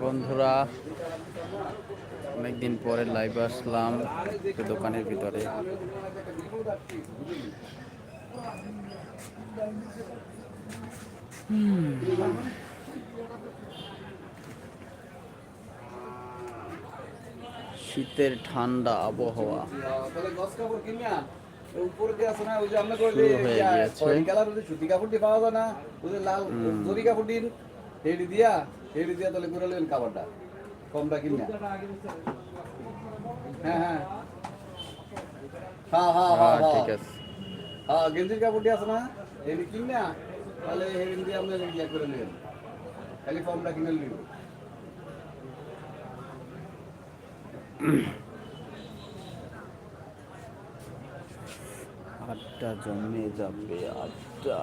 বন্ধুরা অনেকদিন পরে লাইভ আসলাম দোকানের ভিতরে শীতের ঠান্ডা আবহাওয়া তাহলে গস কাপড় কিনা উপরে যে আছে না ওই যে ঠান্ডা আবহাওয়া। শুরু হয়ে গিয়েছে। কমটা কিনা হ্যাঁ হ্যাঁ। হ্যাঁ হ্যাঁ হ্যাঁ ঠিক আছে। হ্যাঁ গেঞ্জির কাপড়টি আছে না হেডি কিনা তাহলে হেডি দিয়ে ইয়া করে নেবেন। খালি ফর্মটা কিনে নেবেন আড্ডা জমে যাবে আটটা।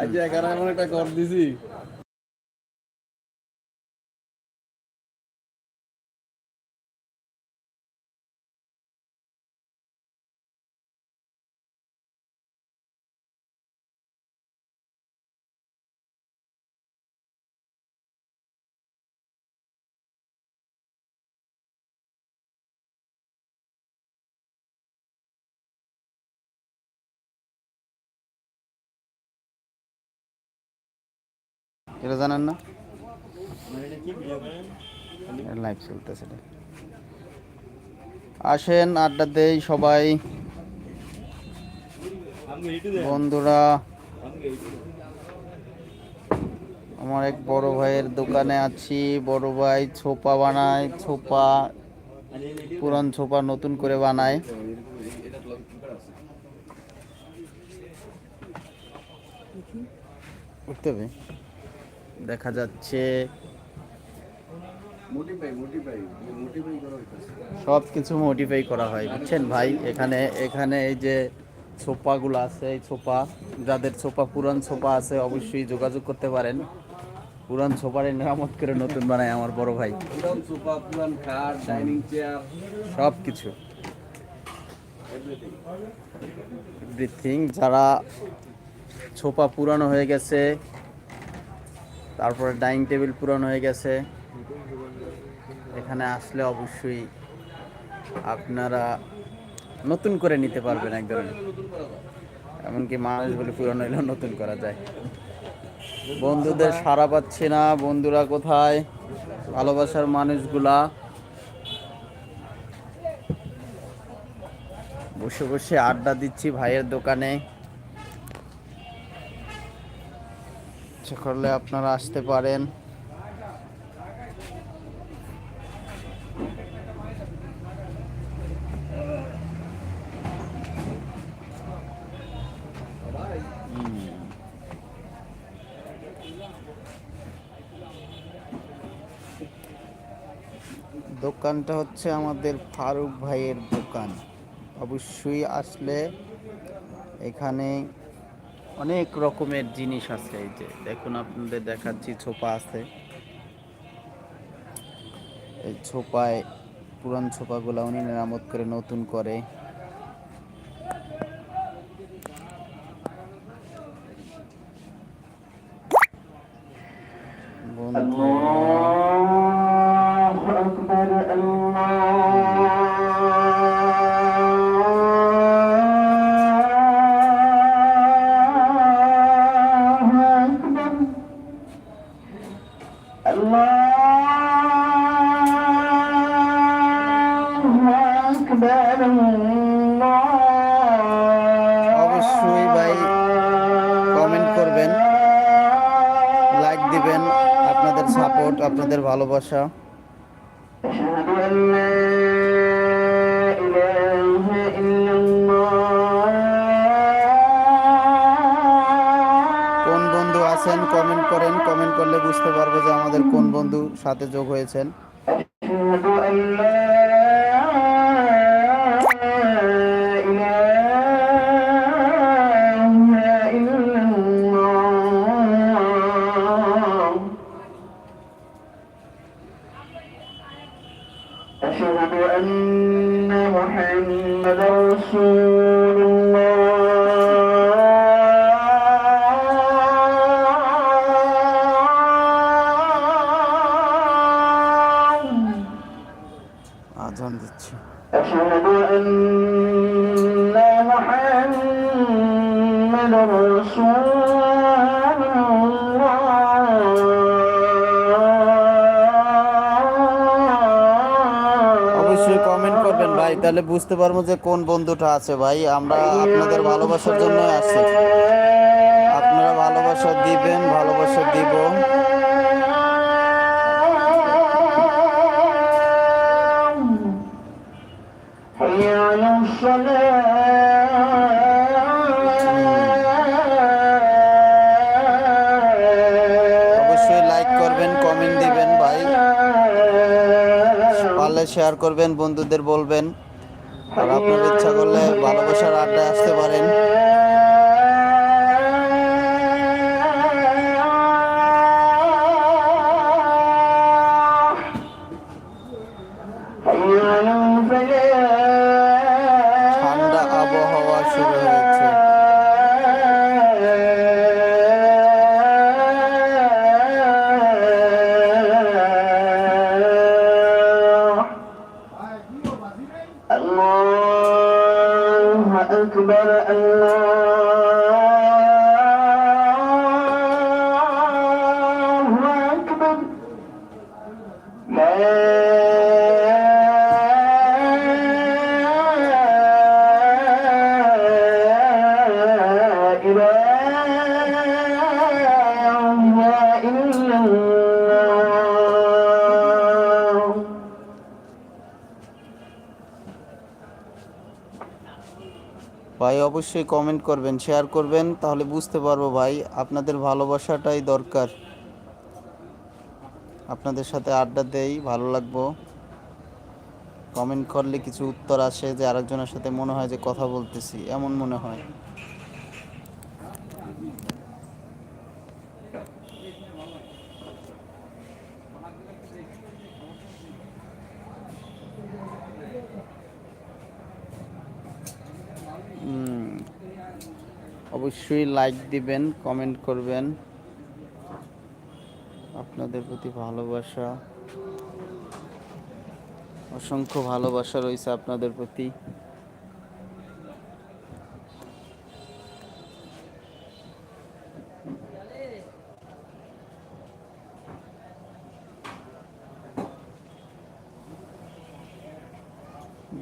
আজ এগারো এমন একটা কর দিছি। এটা জানেন না? লাইভ চলতেছে এটা। আসেন আড্ডা দেই সবাই। বন্ধুরা আমার এক বড় ভাইয়ের দোকানে আছি। বড় ভাই ছোপা বানায় ছোপা পুরান ছোপা নতুন করে বানায়। উঠতে হবে। দেখা যাচ্ছে। সব কিছু মডিফাই করা হয় বুঝছেন ভাই? এখানে এখানে এই যে সোফাগুলো আছে এই সোফা যাদের সোফা পুরান সোফা আছে অবশ্যই যোগাযোগ করতে পারেন। পুরান সোফারে মেরামত করে নতুন বানায় আমার বড় ভাই। পুরান সোফা পুরান খাট ডাইনিং চেয়ার সব কিছু এভরিথিং এভরিথিং যারা সোফা পুরানো হয়ে গেছে তারপরে ডাইনিং টেবিল পুরানো হয়ে গেছে। এখানে আসলে অবশ্যই আপনারা নতুন করে নিতে পারবেন এক ধরনের এমনকি মানুষ বলে পুরানো হলেও নতুন করা যায়। বন্ধুদের সারা পাচ্ছি না। বন্ধুরা কোথায়? ভালোবাসার মানুষগুলা। বসে বসে আড্ডা দিচ্ছি ভাইয়ের দোকানে। ইচ্ছা করলে আপনারা আসতে পারেন। দোকানটা হচ্ছে আমাদের ফারুক ভাইয়ের দোকান। অবশ্যই আসলে এখানে অনেক রকমের জিনিস আছে এই যে, দেখুন আপনাদের দেখাচ্ছি, ছোপা আছে। এই ছোপায়, পুরান ছোপাগুলো উনি মেরামত করে নতুন করে। ভালোবাসা। কোন বন্ধু আছেন কমেন্ট করেন। কমেন্ট করলে বুঝতে পারব যে আমাদের কোন বন্ধু সাথে যোগ হয়েছেন। বুঝতে পারব যে কোন বন্ধুটা আছে ভাই। আমরা আপনাদের ভালোবাসার জন্য আছি আপনারা ভালোবাসা দিবেন, ভালোবাসা দিব। অবশ্যই লাইক করবেন কমেন্ট দিবেন ভাই। পারলে শেয়ার করবেন, বন্ধুদের বলবেন। আপনার ইচ্ছা করলে ভালোবাসার আড্ডায় আসতে পারেন। অবশ্যই কমেন্ট করবেন শেয়ার করবেন, তাহলে বুঝতে পারব ভাই, আপনাদের ভালোবাসাটাই দরকার। আপনাদের সাথে আড্ডা দেই, ভালো লাগবো। কমেন্ট করলে কিছু উত্তর আসে যে আরেকজনের সাথে মনে হয় যে কথা বলতেছি, এমন মনে হয় হুম, অবশ্যই লাইক দিবেন কমেন্ট করবেন। আপনাদের প্রতি ভালোবাসা অসংখ্য ভালোবাসা রয়েছে আপনাদের প্রতি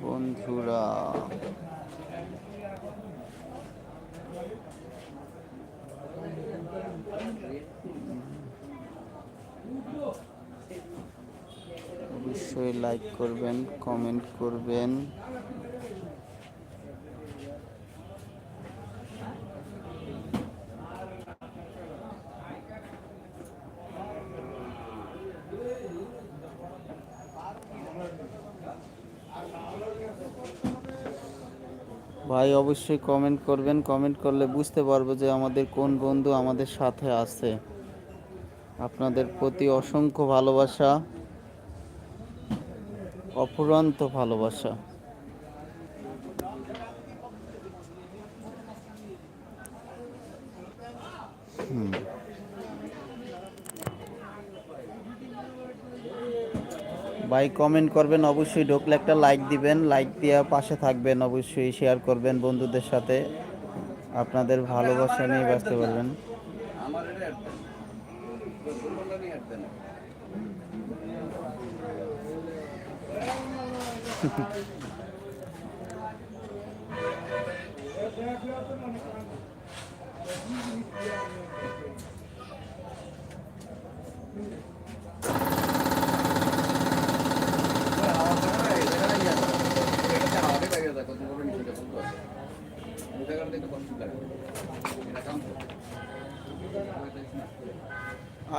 বন্ধুরা অবশ্যই লাইক করবেন কমেন্ট করবেন। ভাই, অবশ্যই কমেন্ট করবেন। কমেন্ট করলে বুঝতে পারব যে আমাদের কোন বন্ধু আমাদের সাথে আছে। আপনাদের প্রতি অসংখ্য ভালোবাসা। অফুরন্ত ভালোবাসা। হুম। ভাই কমেন্ট করবেন, অবশ্যই ঢুকলে একটা লাইক দিবেন লাইক দিয়ে পাশে থাকবেন, অবশ্যই শেয়ার করবেন বন্ধুদের সাথে। আপনাদের ভালোবাসা নিয়ে ব্যস্ত পারবেন আমার এটা অ্যাড দেন রসুলুল্লাহ নিয়ে অ্যাড দেন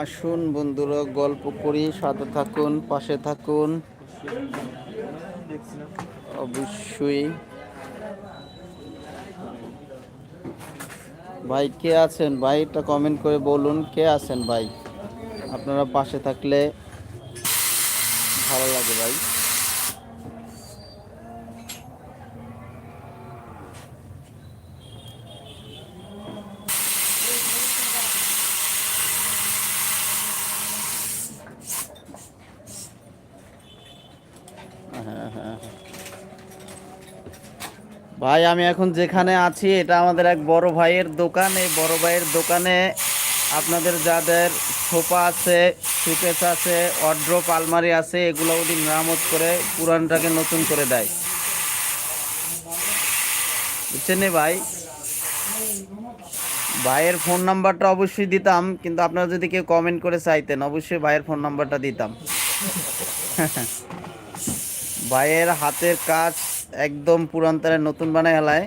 আসুন বন্ধুরা গল্প করি সাথে থাকুন পাশে থাকুন। অবশ্যই। ভাই, কে আছেন? ভাই এটা কমেন্ট করে বলুন, কে আছেন ভাই? আপনারা পাশে থাকলে ভালো লাগে ভাই। ভাই, আমি এখন যেখানে আছি, এটা আমাদের এক বড় ভাইয়ের দোকান। এই বড় ভাইয়ের দোকানে আপনাদের যাদের সোফা আছে, সুকেস আছে অড্রপ আলমারি আছে, এগুলো উনি মেরামত করে পুরানটাকে নতুন করে দেয়। বুঝছেন ভাই? ভাইয়ের ফোন নাম্বারটা অবশ্যই দিতাম, কিন্তু আপনারা যদি কেউ কমেন্ট করে চাইতেন, অবশ্যই ভাইয়ের ফোন নাম্বারটা দিতাম। ভাইয়ের হাতের কাজ একদম পুরান তারে নতুন বানায় হেলায়।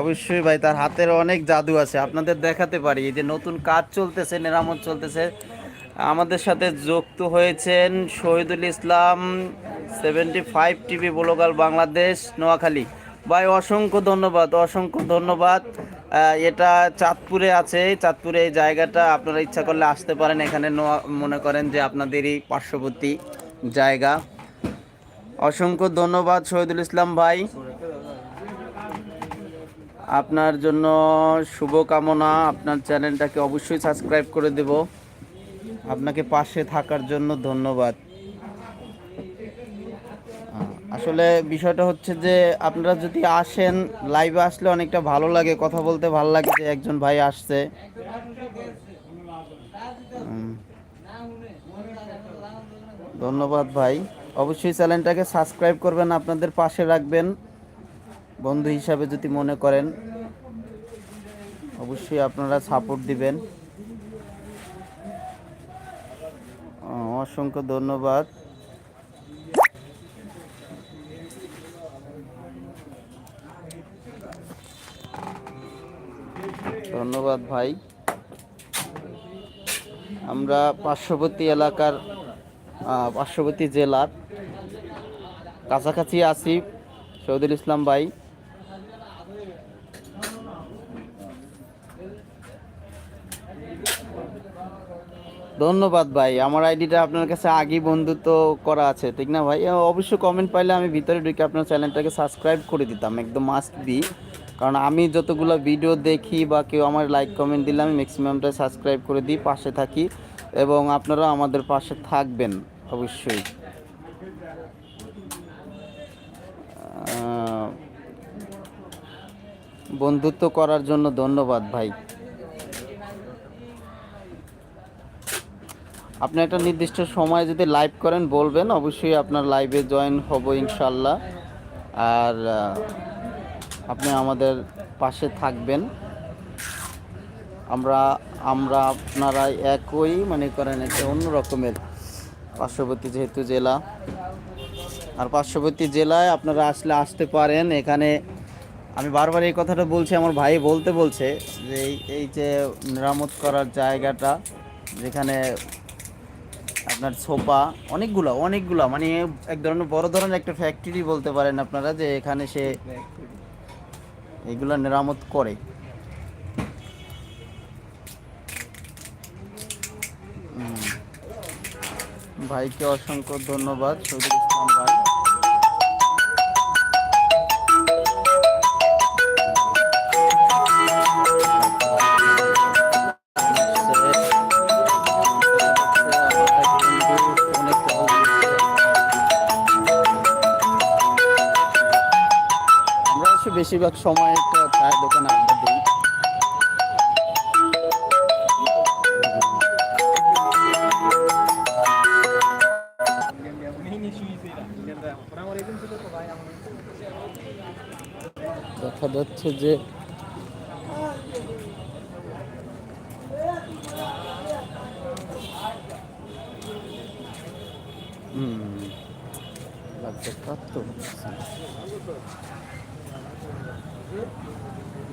অবশ্যই ভাই তার হাতের অনেক জাদু আছে। আপনাদের দেখাতে পারি এই যে নতুন কাজ চলতেছে মেরামত চলতেছে। আমাদের সাথে যুক্ত হয়েছেন Shahidul Islam seventy five TV বলোগাল Bangladesh Noakhali. ভাই অসংখ্য ধন্যবাদ অসংখ্য ধন্যবাদ। এটা চাঁদপুরে আছে চাঁদপুরে এই জায়গাটা আপনারা ইচ্ছা করলে আসতে পারেন। এখানে নোয়া মনে করেন যে আপনাদেরই পার্শ্ববর্তী জায়গা। অসংখ্য ধন্যবাদ শহীদুল ইসলাম ভাই। আপনার জন্য শুভকামনা। আপনার চ্যানেলটাকে অবশ্যই সাবস্ক্রাইব করে দেব। আপনাকে পাশে থাকার জন্য ধন্যবাদ। আসলে বিষয়টা হচ্ছে যে, আপনারা যদি আসেন লাইভে আসলে অনেকটা ভালো লাগে, কথা বলতে ভালো লাগে যে একজন ভাই আসছে। ধন্যবাদ ভাই। অবশ্যই চ্যানেলটাকে সাবস্ক্রাইব করবেন, আপনাদের পাশে রাখবেন। বন্ধু হিসাবে যদি মনে করেন, অবশ্যই আপনারা সাপোর্ট দিবেন। অসংখ্য ধন্যবাদ। ধন্যবাদ ভাই। আমরা পার্শ্ববর্তী এলাকার পার্শ্ববর্তী জেলার কাছাকাছি আছি চৌধুরী ইসলাম ভাই। ধন্যবাদ ভাই, আমার আইডিটা আপনার কাছে আগেই বন্ধুত্ব করা আছে, ঠিক না ভাই? অবশ্যই কমেন্ট পাইলে আমি ভিতরে ঢুকে আপনার চ্যানেলটাকে সাবস্ক্রাইব করে দিতাম, একদম মাস্ট বি কারণ আমি যতগুলো ভিডিও দেখি বা কেউ আমার লাইক কমেন্ট দিলে আমি ম্যাক্সিমামটা সাবস্ক্রাইব করে দিই, পাশে থাকি এবং আপনারা আমাদের পাশে থাকবেন, অবশ্যই। বন্ধুত্ব করার জন্য ধন্যবাদ, ভাই। আপনি একটা নির্দিষ্ট সময় যদি লাইভ করেন, বলবেন, অবশ্যই আপনার লাইভে জয়েন হব ইনশাল্লাহ। আর আপনি আমাদের পাশে থাকবেন। আমরা আমরা আপনারা একই মানে করেন, একটা অন্য রকমের পার্শ্ববর্তী যেহেতু জেলা। আর পার্শ্ববর্তী জেলায় আপনারা আসলে আসতে পারেন। এখানে আমি বারবার এই কথাটা বলছি, আমার ভাই বলতে বলছে যে এই এই যে মেরামত করার জায়গাটা, যেখানে আপনার সোফা, অনেকগুলো অনেকগুলো মানে এক ধরনের বড় ধরনের একটা ফ্যাক্টরি বলতে পারেন আপনারা যে এখানে সে এগুলো মেরামত করে। ভাইকে অসংখ্য ধন্যবাদ শহীদুল ইসলাম ভাই। বেশিরভাগ সময় চায়ের দোকানে আড্ডা দিই দেখা যাচ্ছে যে হুম লাগছে কাজ তো হচ্ছে।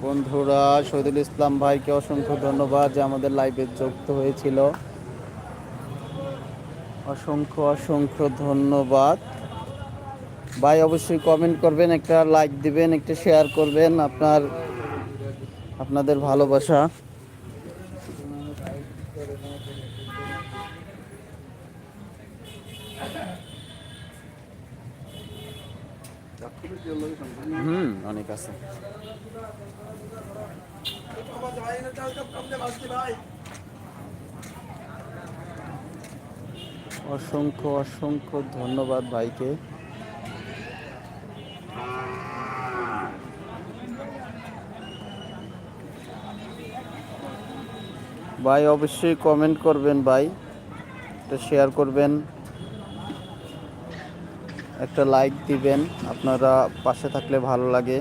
বন্ধুরা, শহীদুল ইসলাম ভাইকে অসংখ্য ধন্যবাদ যে আমাদের লাইভে যুক্ত হয়েছিল। অসংখ্য অসংখ্য ধন্যবাদ। ভাই, অবশ্যই কমেন্ট করবেন, একটা লাইক দিবেন, একটা শেয়ার করবেন আপনার, আপনাদের ভালোবাসা। অসংখ্য ধন্যবাদ ভাইকে। ভাই, অবশ্যই কমেন্ট করবেন ভাই। একটা শেয়ার করবেন। একটা লাইক দিবেন। আপনারা পাশে থাকলে ভালো লাগে।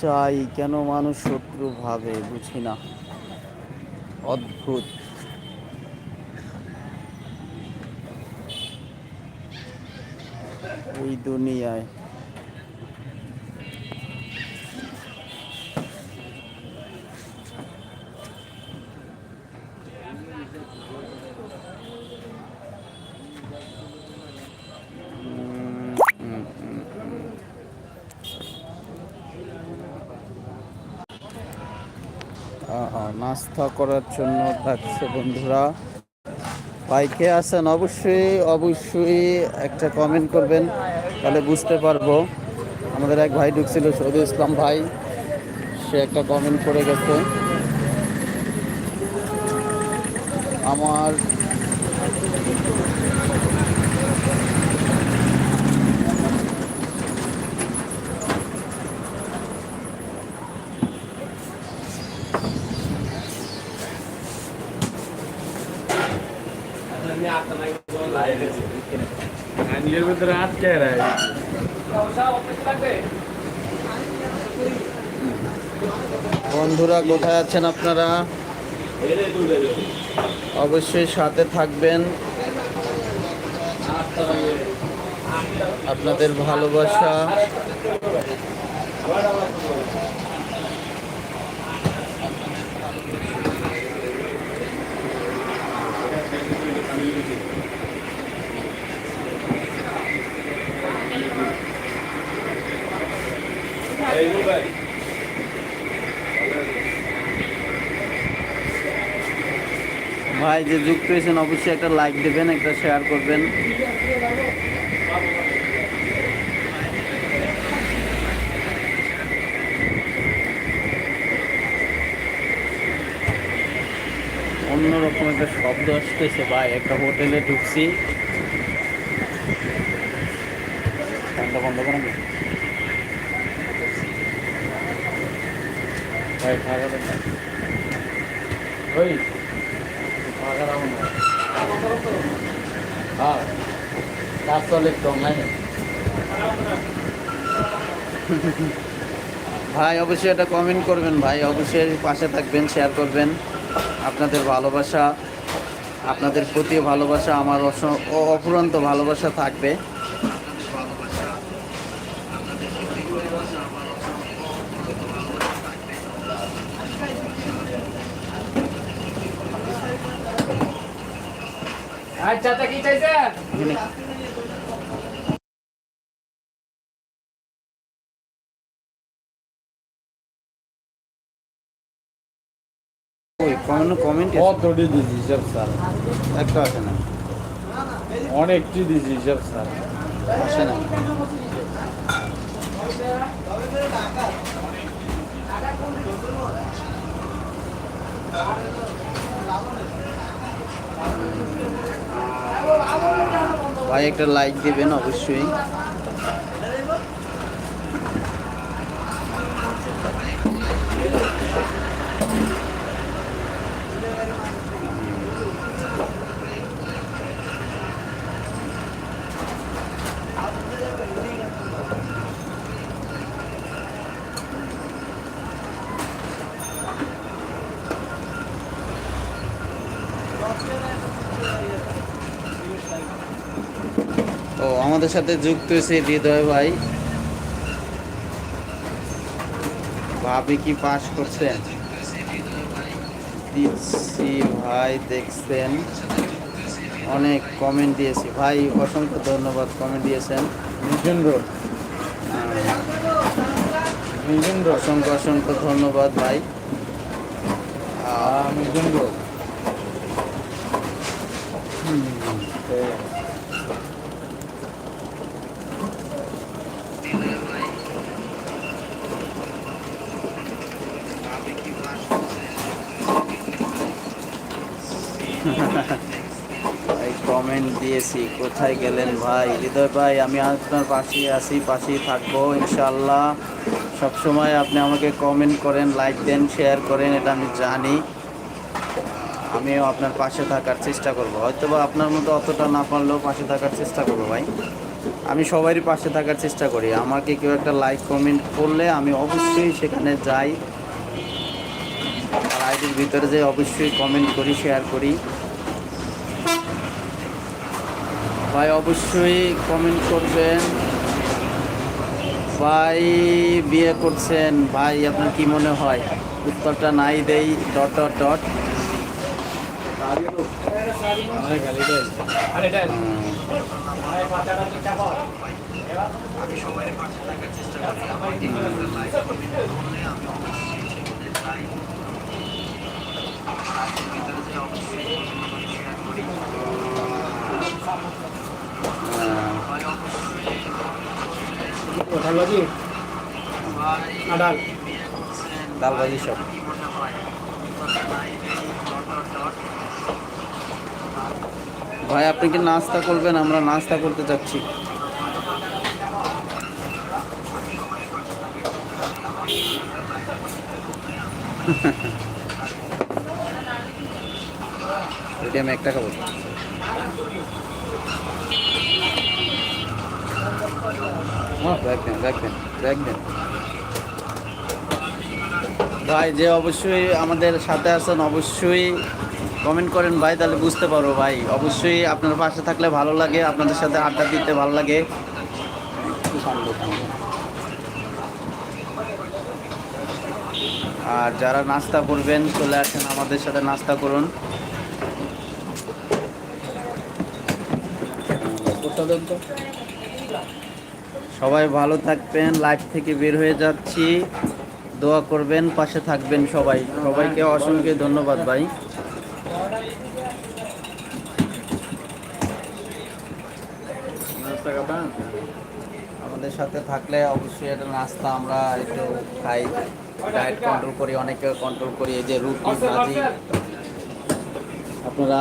চাই কেন মানুষ শত্রু ভাবে বুঝি না। অদ্ভুত। এই দুনিয়ায় নাস্তা করার জন্য ডাকছে বন্ধুরা। বাইকে আছেন অবশ্যই অবশ্যই একটা কমেন্ট করবেন, তাহলে বুঝতে পারব। আমাদের এক ভাই ঢুকছিল, সৌদি ইসলাম ভাই, সে একটা কমেন্ট করে গেছে। আমার ভিতরে আটকে বন্ধুরা কোথায় আছেন আপনারা? অবশ্যই সাথে থাকবেন। আপনাদের ভালোবাসা। ভাই, যে যুক্ত হয়েছেন, অবশ্যই একটা লাইক দেবেন, একটা শেয়ার করবেন। অন্যরকম একটা শব্দ আসতেছে, ভাই, একটা হোটেলে ঢুকছি। ফ্যানটা বন্ধ করেন। ভাই ফাঁকা। ওই ফাঁকা রাখুন। হ্যাঁ কাজ চলে একটু ভাই, অবশ্যই একটা কমেন্ট করবেন ভাই অবশ্যই পাশে থাকবেন শেয়ার করবেন আপনাদের ভালোবাসা, আপনাদের প্রতি ভালোবাসা, আমার অস- অফুরন্ত ভালোবাসা থাকবে আচ্ছা তা কি চাইছে কোনো কমেন্ট কতটি দিছি হিসাব স্যার? একটা আসে না। অনেকটি দিছি হিসাব স্যার। আসে না। ভাই একটা লাইক দিবেন অবশ্যই। আমাদের সাথে যুক্ত হয়েছে হৃদয় ভাই। ভাবি কি পাস করছেন? দিচ্ছি ভাই দেখছেন? অনেক কমেন্ট দিয়েছি। ভাই অসংখ্য ধন্যবাদ কমেন্ট দিয়েছেন। অসংখ্য অসংখ্য ধন্যবাদ ভাই। আহ, কমেন্ট দিয়েছি। কোথায় গেলেন ভাই? হৃদয় ভাই, আমি আপনার পাশেই আছি, পাশেই থাকব ইনশাল্লাহ সবসময় আপনি আমাকে কমেন্ট করেন লাইক দেন শেয়ার করেন, এটা আমি জানি। আমিও আপনার পাশে থাকার চেষ্টা করব। হয়তো বা আপনার মতো অতটা না পারলেও পাশে থাকার চেষ্টা করব ভাই। আমি সবারই পাশে থাকার চেষ্টা করি। আমাকে কেউ একটা লাইক কমেন্ট করলে আমি অবশ্যই সেখানে যাই। আর আইডির ভিতরে যে অবশ্যই কমেন্ট করি শেয়ার করি। ভাই অবশ্যই কমেন্ট করবেন। ভাই বিয়ে করছেন, ভাই আপনার কি মনে হয়? উত্তরটা নাই দেই ডট ডট ডট আমার দেয় ভালো আডাল ডাল ভাজি সব। ভাই, আপনি কি নাস্তা করবেন? আমরা নাস্তা করতে চাচ্ছি এটা আমি একটা খাব হ্যাঁ রাখবেন রাখবেন রাখবেন ভাই, যে অবশ্যই আমাদের সাথে আছেন, অবশ্যই কমেন্ট করেন। ভাই, তাহলে বুঝতে পারব ভাই। অবশ্যই আপনার পাশে থাকলে ভালো লাগে, আপনাদের সাথে আড্ডা দিতে ভালো লাগে। আর যারা নাস্তা করবেন, চলে আসেন আমাদের সাথে নাস্তা করুন। সবাই ভালো থাকবেন লাইফ থেকে বের হয়ে যাচ্ছি। দোয়া করবেন, পাশে থাকবেন সবাই। সবাইকে অসংখ্য ধন্যবাদ ভাই। আমাদের সাথে থাকলে অবশ্যই একটা নাস্তা আমরা একটু খাই। ডায়েট কন্ট্রোল করি অনেকে কন্ট্রোল করি, এই যে রুটি, ভাজি। আপনারা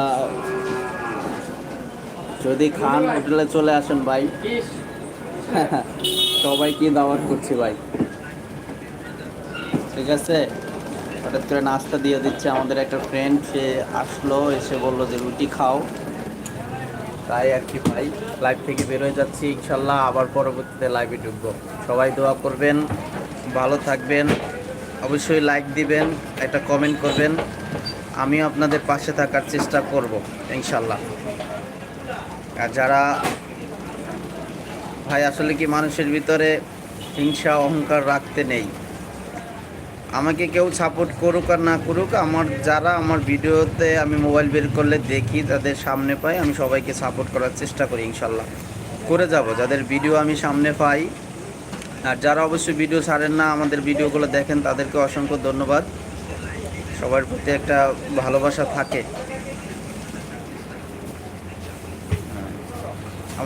যদি খান হোটেলে চলে আসেন ভাই। সবাইকে দাওয়াত করছি ভাই। ঠিক আছে? হঠাৎ করে নাস্তা দিয়ে দিচ্ছে আমাদের একটা ফ্রেন্ড সে আসলো, এসে বলল যে, রুটি খাও। তাই আর কি ভাই লাইভ থেকে বেরোয় যাচ্ছি, ইনশাল্লাহ আবার পরবর্তীতে লাইভে ঢুকবো। সবাই দোয়া করবেন, ভালো থাকবেন, অবশ্যই লাইক দিবেন, একটা কমেন্ট করবেন। আমিও আপনাদের পাশে থাকার চেষ্টা করব, ইনশাল্লাহ। আর যারা ভাই, আসলে কি মানুষের ভিতরে হিংসা, অহংকার রাখতে নেই। আমাকে কেউ সাপোর্ট করুক আর না করুক, আমার যারা আমার ভিডিওতে আমি মোবাইল বের করলে দেখি, তাদের সামনে পাই, আমি সবাইকে সাপোর্ট করার চেষ্টা করি, ইনশাল্লাহ। করে যাব, যাদের ভিডিও আমি সামনে পাই। আর যারা অবশ্যই ভিডিও ছাড়েন না, আমাদের ভিডিওগুলো দেখেন, তাদেরকে অসংখ্য ধন্যবাদ। সবার প্রতি একটা ভালোবাসা থাকে।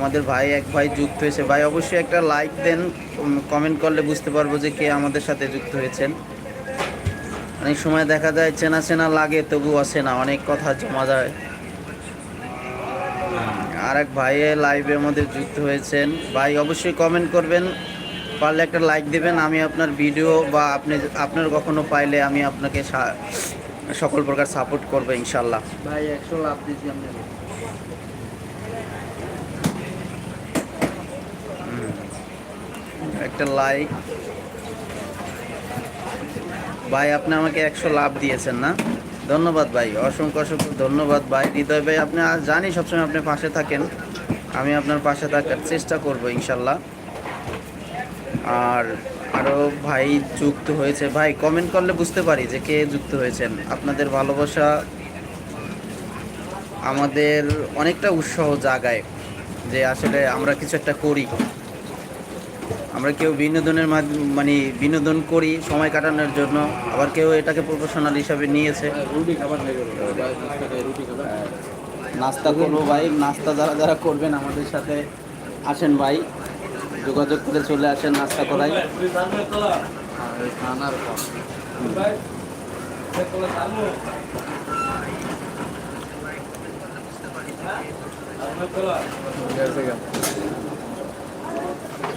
আমাদের ভাই, এক ভাই যুক্ত হয়েছে। ভাই, অবশ্যই একটা লাইক দেন কমেন্ট করলে বুঝতে পারব যে কে আমাদের সাথে যুক্ত হয়েছেন। অনেক সময় দেখা যায়, চেনা চেনা লাগে, তবু আসে না অনেক কথা জমা যায়। আর এক ভাইয়ে লাইভের মধ্যে যুক্ত হয়েছেন। ভাই, অবশ্যই কমেন্ট করবেন। পারলে একটা লাইক দেবেন। আমি আপনার ভিডিও বা আপনি, আপনার কখনো পাইলে আমি আপনাকে সকল প্রকার সাপোর্ট করব ইনশাল্লাহ ভাই, একশো লাভ দিচ্ছি আমি একটা লাইক ভাই, আপনি আমাকে একশো লাভ দিয়েছেন না? ধন্যবাদ ভাই, অসংখ্য অসংখ্য ধন্যবাদ ভাই। হৃদয় ভাই, আপনি জানি সবসময় আপনি পাশে থাকেন। আমি আপনার পাশে থাকার চেষ্টা করব ইনশাল্লাহ। আর আরও ভাই যুক্ত হয়েছে। ভাই কমেন্ট করলে বুঝতে পারি যে কে যুক্ত হয়েছেন। আপনাদের ভালোবাসা আমাদের অনেকটা উৎসাহ জাগায় যে আসলে আমরা কিছু একটা করি। আমরা কেউ বিনোদনের মাধ্যমে মানে বিনোদন করি সময় কাটানোর জন্য। আবার কেউ এটাকে প্রফেশনাল হিসাবে নিয়েছে। রুটি খাবার নাস্তা খাই রুটি খাবার নাস্তা করব ভাই। নাস্তা যারা যারা করবেন আমাদের সাথে আসেন ভাই। যোগাযোগ করে চলে আসেন নাস্তা করাই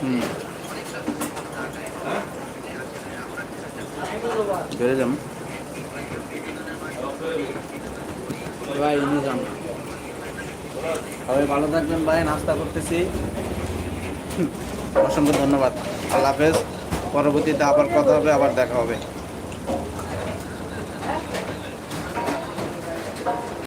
হুম। বেড়ে যাম ভাই, নিয়ে যান। সবাই ভালো থাকবেন ভাই, নাস্তা করতেছি। অসংখ্য ধন্যবাদ। আল্লাহ হাফেজ। পরবর্তীতে আবার কথা হবে, আবার দেখা হবে।